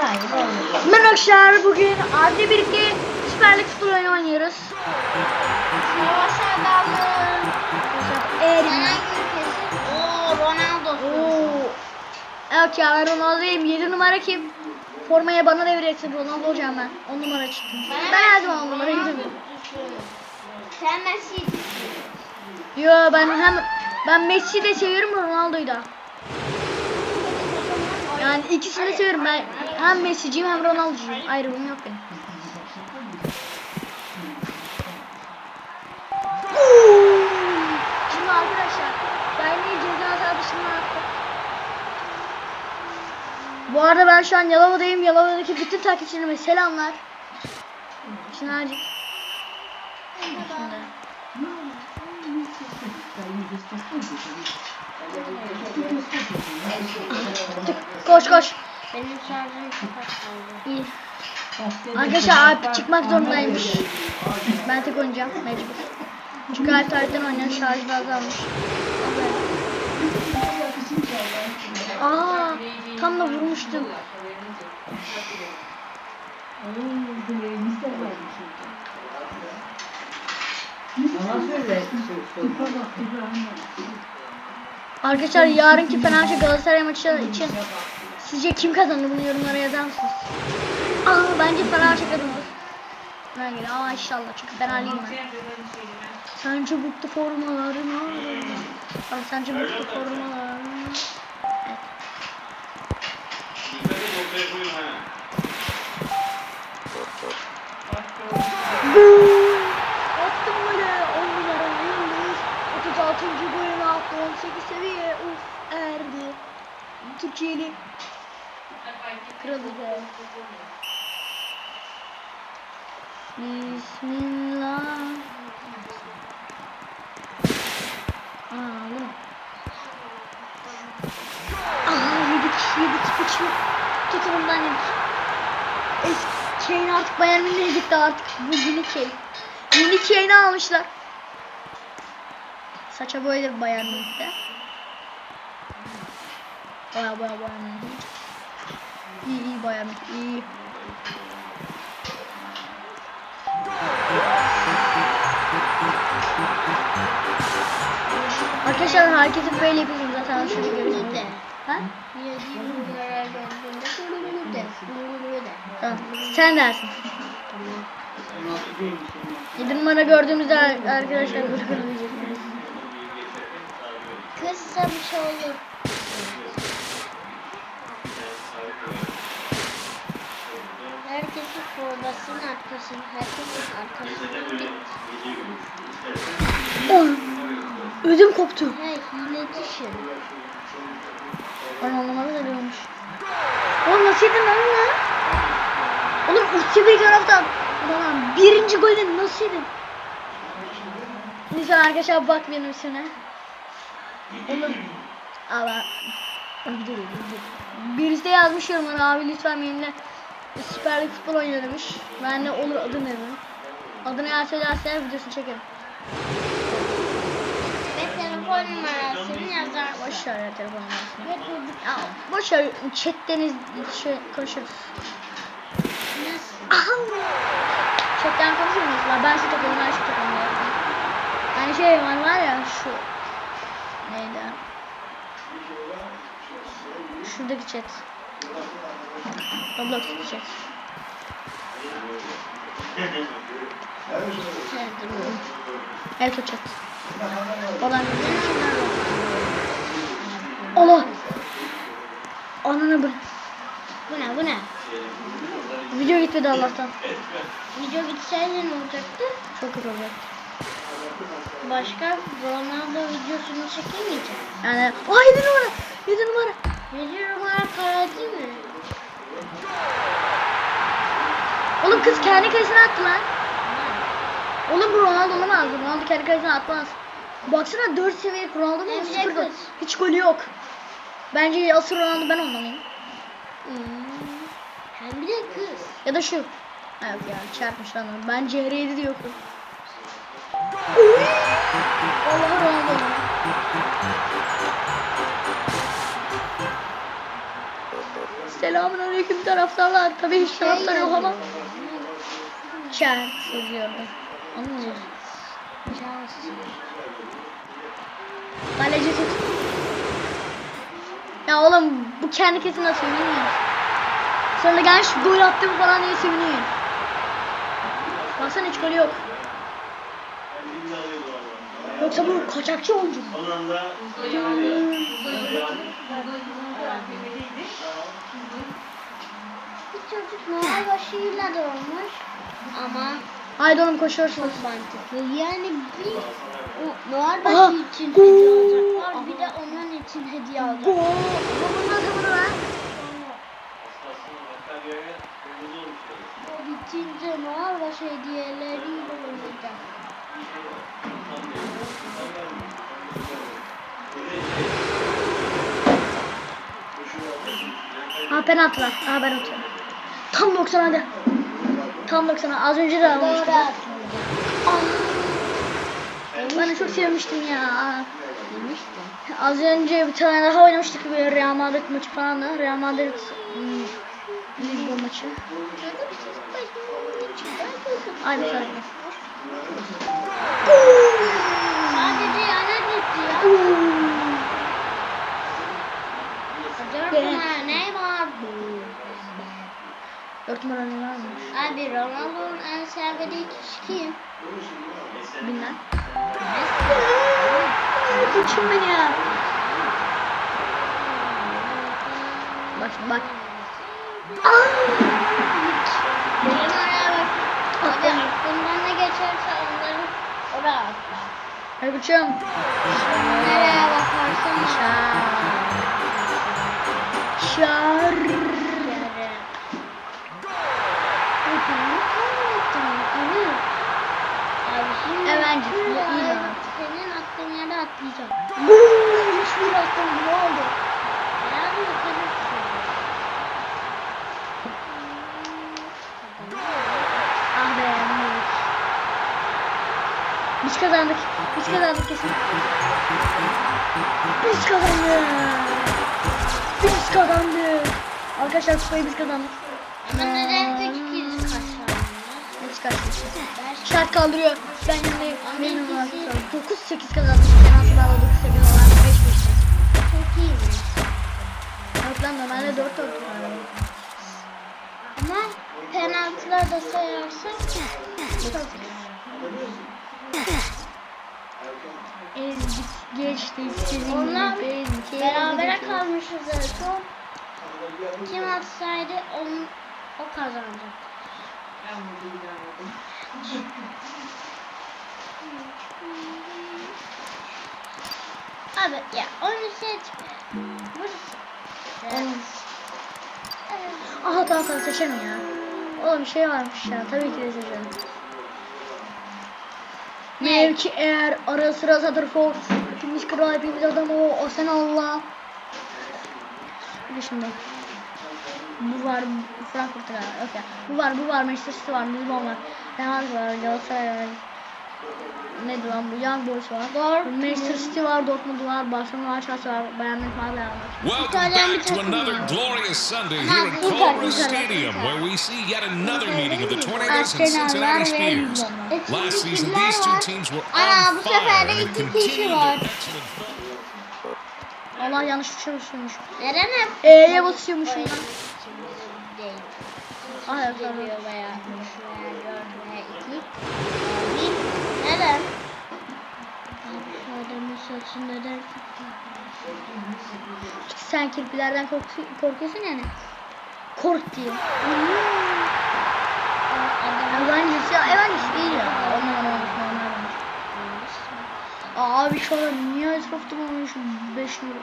Merhaba arkadaşlar bugün abiyle birlikte Süper Lig futbol oynuyoruz. Savaş adamı. Eğer? Oo Ronaldo. Oo. Evet ya ben Ronaldo'yum. 7 numara kim? Formaya bana devretsin Ronaldo olacağım ben. 10 numara çıktım. Ben her zaman 10 numara gidiyorum. Sen Messi. Yo ben hem ben Messi'yi de seviyorum Ronaldo'yu da. Yani ikisini de seviyorum ben. Hem Messi'ciyim hem Ronaldo'cuyum. Ayrımım yok benim. Şimdi arkadaşlar ben de ceza sahasına attım. Bu arada ben şu an Yalova'dayım. Yalova'daki bütün takipçilerime selamlar. Çınarcık. Şimdi. Koş koş. Benim şarjım. İyi. Arkadaşlar Alp çıkmak zorundaymış. Ben tek oynayacağım mecbur. Çünkü Alp tarihten oynayan şarjı azalmış. Aa, tam da vurmuştum. Arkadaşlar yarınki Fenerbahçe Galatasaray maçı için sizce kim kazanır bunu yorumlara yazar mısınız? Aa bence Fenerbahçe kazanır. Ben göre aa inşallah çünkü Fenerliyim ben. Sence mutlu formalarına Aa, sence mutlu formalarına Evet. Gol! 68 seviye uf erdi. Türkiye'li kralı be. Bismillah. Alın. Aha yedik yedik buçuk. Tutumdan yedik. Eski Kane'i artık Bayern Münih'e gitti artık. Bu yeni Kane. Yeni Kane'i almışlar. Saça böyle Münih'te Baya baya Münih İyi iyi Münih iyi Arkadaşlar hareketi böyle yapıyorum zaten şöyle görüyorsunuz. Ha? Tamam. Sen dersin. 7 numara gördüğümüzde arkadaşlar gurur Kızsa bir şey olur. Herkesin formasının arkasını, herkesin arkasını bir Oy. Ödüm koptu. Hey hilecisin. Ben anlamadım da diyormuş. Oğlum nasıl yedin lan onu? Oğlum ulti bir taraftan. Ulan birinci golü nasıl yedin? Lütfen arkadaşlar bak benim üstüne. Oğlum. Allah. Birisi de yazmış yorumlara abi lütfen benimle Süper Lig futbol oynuyor demiş. Ben de olur adın dedim. Adını eğer söylerse videosunu çekerim. Ve telefon numarasını yazar. Boş ver ya telefon numarasını. Ve çocuk Ya boş ver chatten şey konuşuruz. Chatten konuşur muyuz? Ben şu takımım, ben şu takımım. Yani şey var var ya şu neydi? Şuradaki chat. Roblox'taki chat. Evet o chat. Oradan Allah. Ananı bırak. Bu ne bu ne? Video gitmedi Allah'tan. Video gitseydi ne olacaktı? Çok kötü olacak. Başka Ronaldo videosunu çekemeyecek. Yani aa 7 numara. 7 numara. 7 numara değil mi? Oğlum kız kendi kalesine attı lan. Oğlum bu Ronaldo olamaz. Ronaldo kendi kalesine atmaz. Baksana 4 seviye Ronaldo mu? 0 gol. Hiç golü yok. Bence asıl Ronaldo ben olmalıyım. Hmm. Hem bir de kız. Ya da şu. Yok ya çarpmış lan. Ben CR7 diyor Allah Ronaldo. Selam. Selamun aleyküm taraftarlar. Tabii hiç taraftar yok ama. Çer yazıyordu. Anlıyor. Kaleci tut. Ya oğlum bu kendi kesin atıyor değil? Sonra gelmiş gol attım falan diye seviniyor. Baksana hiç golü yok. Yoksa bu kaçakçı oyuncu mu? Bir çocuk Noel başıyla doğmuş ama Haydi oğlum koşuyorsunuz. çok mantıklı. Yani bir o Noel Aha, başı için gol. hediye alacaklar. Bir de onun için hediye alacaklar. Gol. Bunun. Bakarya'ya kırmızı olmuş. O bitince Noel başı hediyeleriyle oynayacak. Ha penaltı var. Ha ben atıyorum. Tam 90 hadi. Tam 90 az önce de almıştım. Ben çok sevmiştim ya. Demiştim. Az önce bir tane daha oynamıştık bir Real Madrid maçı falan da. Real Madrid hmm, Lisbon maçı. Aynı tarafta. Sadece yana ya. Dört numara Neymar. Dört numara ne varmış? Abi Ronaldo'nun en sevdiği kişi kim? Bilmem. Kim beni ya? Bak bak. Aa! Aklından ne geçerse Hadi buçum. Nereye bakarsan Şar. Şar. Biz kazandık. Biz kazandık kesin. Biz kazandık. Biz kazandık. Arkadaşlar kupayı biz kazandık. Ama neden tek ikiz kaçar? Ne çıkarttık? Ben Şart kaldırıyor. Ben Benim var. ikisi- 9-8 kazandık. Penaltı bağlı 9-8 olan 5-5. çok iyiymiş. Yok lan normalde 4 4 Ama penaltılar da sayarsak çok Ezdik geçtik sizin Onlar gibi ezdik, berabere kalmışız en son. Kim atsaydı onun, o kazanacak. Abi ya onu seçme. Burası. Aha tamam tamam seçerim ya. Oğlum şey varmış ya tabii ki de seçerim. Mevki eğer ara sıra Satterford. Hepimiz kral hepimiz adam o. O sen Allah. Şimdi. Bu var Frankfurt'ta galiba. Yok ya. Bu var bu var Manchester City var. Lisbon var. Real var. Galatasaray var. Nedir lan bu? Young Boys var. Dortmund. Manchester City var. Dortmund var. Barcelona var. Chelsea var. Bayern Münih var. Real var. Welcome İtalyan bir back to takım another var. glorious Sunday Ama here at Inter, Inter, where we see yet another meeting of the Tornadoes and Cincinnati Spears. Last season, these two teams were on bu fire sefer de and have iki kişi var. Allah yanlış şey basıyormuş. Neden hep? E'ye. Ah evet Geliyor tamam. veya 3 veya 4 veya 2. Bir. Neden? Abi şu adamın saçı neden Sen kirpilerden korku- korkuyorsun yani. Kork Avengers ya Avengers değil ya. Onlar olmuş olmuş. Abi şu an niye etrafta olmuş 5 numara.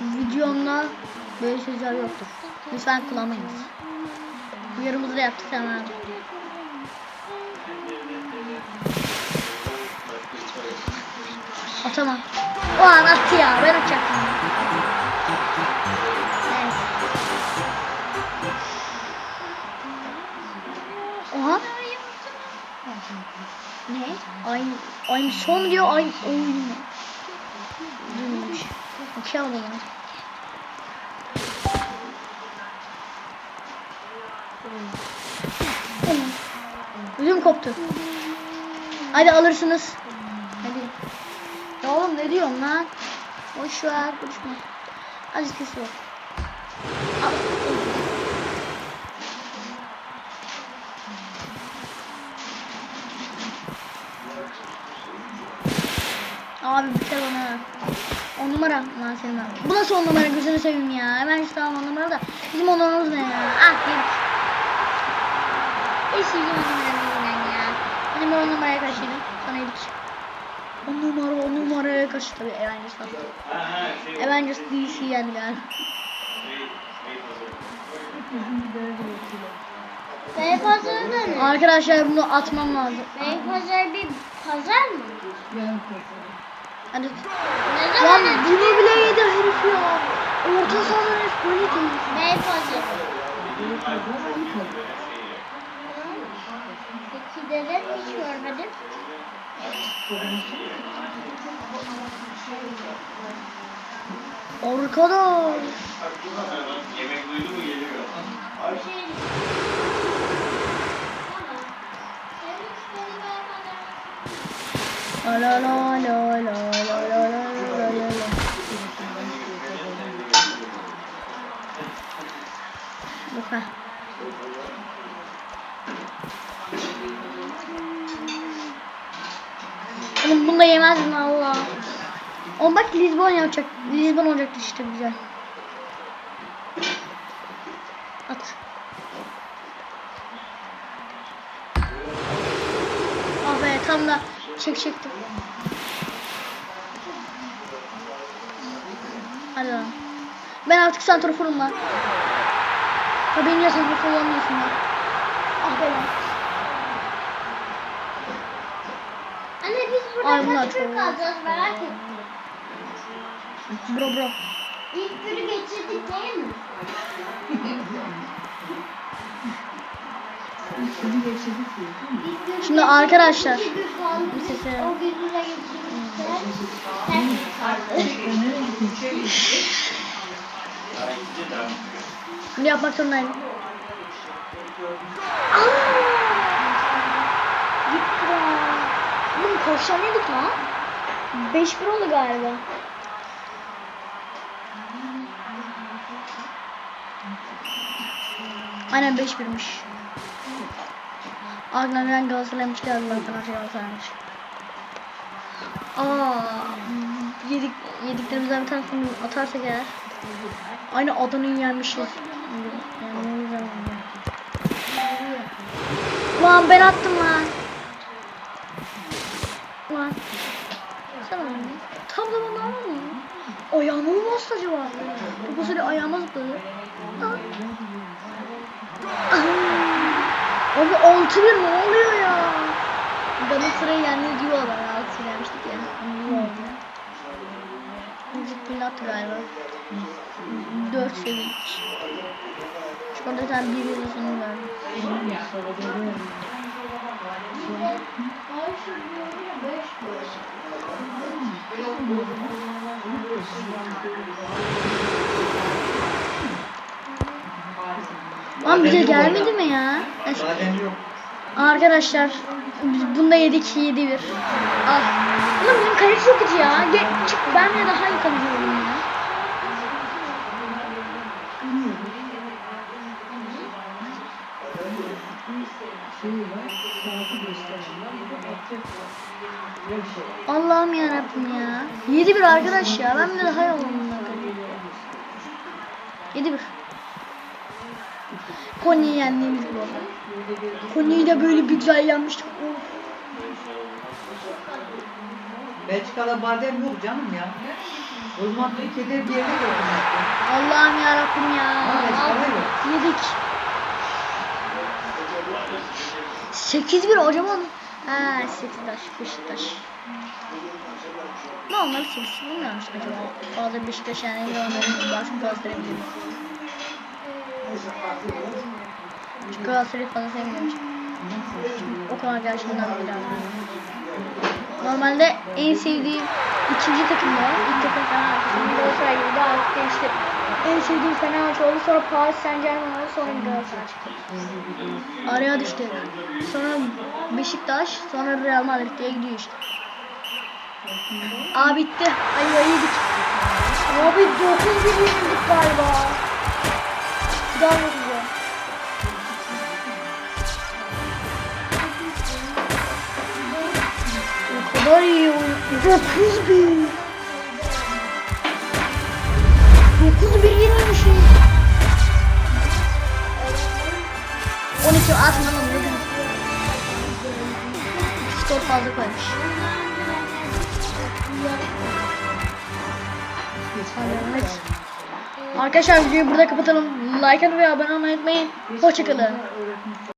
Videomda böyle sözler yoktur. Lütfen kullanmayınız. Uyarımızı da yaptık hemen. Atamam. O an attı ya. Ben atacaktım. Oha. Ne? Ay, ay son diyor ay oyun mu? Duymamış. Koptu. Hadi alırsınız. Hadi. Ya oğlum ne diyorsun lan? Boş ver konuşma. Azıcık. Al. Abi bir kere bana. On numara lan senin abi. Bu nasıl on numara gözünü seveyim ya. Hemen işte tamam on numara da. Bizim on numaramız ne ya? Ah yedik. Hiç iyi Şimdi on numaraya karşıydım. Sana yedik. On numara on numaraya karşı tabii Avengers attı. Şey Avengers DC yendi yani. Bey şey pazarı da ne? Arkadaşlar bunu atmam lazım. Bey pazarı bir pazar mı? Yani pazarı. Hani... Ne zaman? Lan bunu bile yedi herif ya. Orta saha herif böyle değil. Bey pazarı. Bey pazarı mı? Küreler hiç görmedim. Arkadaş. Yemek duydu mu geliyor. La la la la la la la la Bakın. Oğlum bunu da yemezdim Allah. Oğlum bak Lisbon yapacak. Lisbon olacaktı işte güzel. At. Ah be tam da çekecektim. Hadi lan. Ben artık santraforum lan. Ha beni ya santrafor olamıyorsun lan. Ah be lan. Gün çok- merak ettim. Bro bro. İlk günü geçirdik değil mi? İlk Şimdi arkadaşlar. iki gün kaldı. Bir sese- O günü de geçirdik. Sen Bunu yapmak zorundayım. Gitti. Oğlum koşan yedik lan. 5-1 oldu galiba. Aynen 5-1'miş. Ardından ben Galatasaray'mış geldiler. Fenerbahçe Galatasaray'mış. Aa, yedik, yediklerimizden bir tanesini atarsak eğer. Aynı Adana'yı yenmişiz. Yani güzel oldu. Lan ben attım lan var. Sen anne. Tablo bana anne. Ayağımı mı bastacı var? Bu sefer ayağıma zıpladı. Abi 6 bir ne oluyor ya? Galatasaray'ı yendi diyorlar ya. 6 gelmiştik yani. Hmm. Müzik pilat galiba. 4 seviye. Şurada sen bir yıl sonu verdim. Lan bize gelmedi mi ya? Arkadaşlar biz bunda yedik 7 1. Al. Ulan bizim kaleci kötü ya. Gel, çık ben de daha iyi kaleci olayım ya. Allah'ım yarabbim ya. 7 1 arkadaş ya. Ben de daha kaleci. 7 1. Konya'yı yendiğimiz bu arada. Konya'yı da böyle bir güzel yenmiştik. Of. Belçika'da badem yok canım ya. O zaman Türkiye'de bir yere götürmüştü. Allah'ım yarabbim ya. Belçika'da yok. Aa, 8 taş, 5 taş. Ne olmalı ki? Bilmiyormuş acaba. Fazla 5 taş yani yorumlarımız var. Çünkü Galatasaray'ın Çünkü Galatasaray'ı fazla sevmiyormuş. O kadar gerçekten biraz. Normalde en sevdiğim ikinci takım var. İlk takım Galatasaray gibi daha değişti en sevdiğim Fenerbahçe oldu. Sonra Paris Saint Germain oldu. Sonra Galatasaray çıktı. Araya düştü. Sonra Beşiktaş. Sonra Real Madrid diye gidiyor işte. Aa bitti. Ay ayıydık. Abi 9-1 yenildik galiba. Bir daha yapacağım. O kadar iyi oyun. 9-1. 31 yenilmişim. 12 atmadım bugün. 2 top fazla koymuş. Arkadaşlar videoyu burada kapatalım. Like atın ve abone olmayı unutmayın. Hoşçakalın.